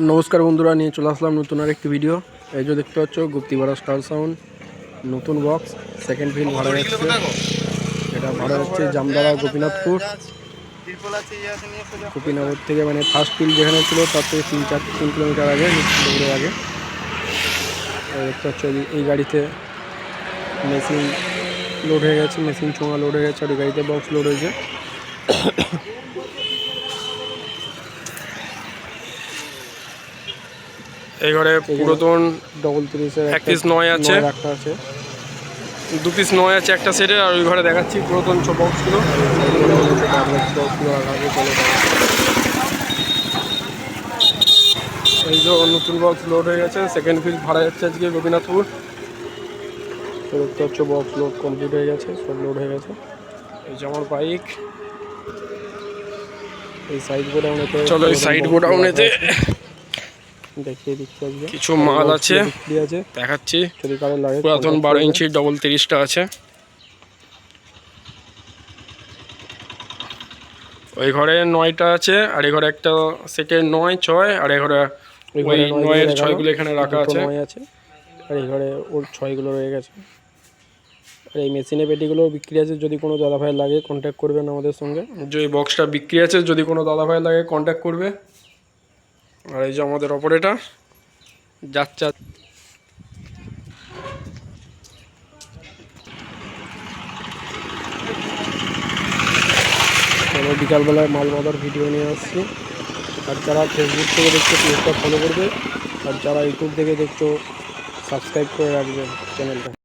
নমস্কার বন্ধুরা, নিয়ে চলে আসলাম নতুন আর একটি ভিডিও এই যে দেখতে পাচ্ছ গুপ্তিপাড়া স্টার সাউন্ড নতুন বক্স সেকেন্ড ফিল ভাড়া যাচ্ছে। এটা ভাড়া যাচ্ছে জামদাড়া গোপীনাথপুর। গোপীনগর থেকে মানে ফার্স্ট ফিল যেখানে ছিল, তার থেকে তিন চার, তিন কিলোমিটার আগে দৌড়ের আগে। দেখতে পাচ্ছ, এই- গাড়িতে মেশিন লোড হয়ে গেছে মেশিন ছোঁয়া লোড হয়ে গেছে, আর গাড়িতে বক্স লোড হয়েছে। এই ঘরে পুরাতন ডবল তিরিশের এক পিস নয় আছে। একটা আছে। দু পিস নয় আছে একটা সেটের আর ওই ঘরে দেখাচ্ছি পুরাতন ছ বক্সগুলো এই যে নতুন বক্স লোড হয়ে গেছে সেকেন্ড ফিল ভাড়া যাচ্ছে আজকে গোপীনাথপুর। তো দেখতে পাচ্ছ বক্স লোড কমপ্লিট হয়ে গেছে সব লোড হয়ে গেছে। এই যে আমার বাইক এই সাইড গোডাউনেতে চলো এই সাইড গোডাউনেতে দেখিয়ে দিচ্ছি আজকে। কিছু মাল আছে। আছে। দেখাচ্ছি। যদি কারও লাগে পুরাতন বারো। ইঞ্চি ডবল তিরিশটা আছে। ওই ঘরে নয়টা আছে আর এই ঘরে একটা সেটের নয় ছয় আর এই ঘরে ওই নয়ের ছয়গুলো এখানে রাখা আছে। নয় আছে আর এই ঘরে ওর ছয়গুলো রয়ে গেছে। আর এই মেশিনে পেটিগুলো বিক্রি আছে যদি কোনো দাদা ভাই লাগে কন্ট্যাক্ট করবেন আমাদের সঙ্গে। যে বক্সটা বিক্রি আছে যদি কোনো দাদা ভাই লাগে কন্ট্যাক্ট করবে। আর এই যে আমাদের অপারেটার, যাচ্ছে চলো বিকালবেলায় মাল বাঁধার ভিডিও নিয়ে আসছি। আর যারা ফেসবুক থেকে দেখছ, পেজটা ফলো করবে। আর যারা ইউটিউব থেকে দেখছ সাবস্ক্রাইব করে রাখবেন চ্যানেলটা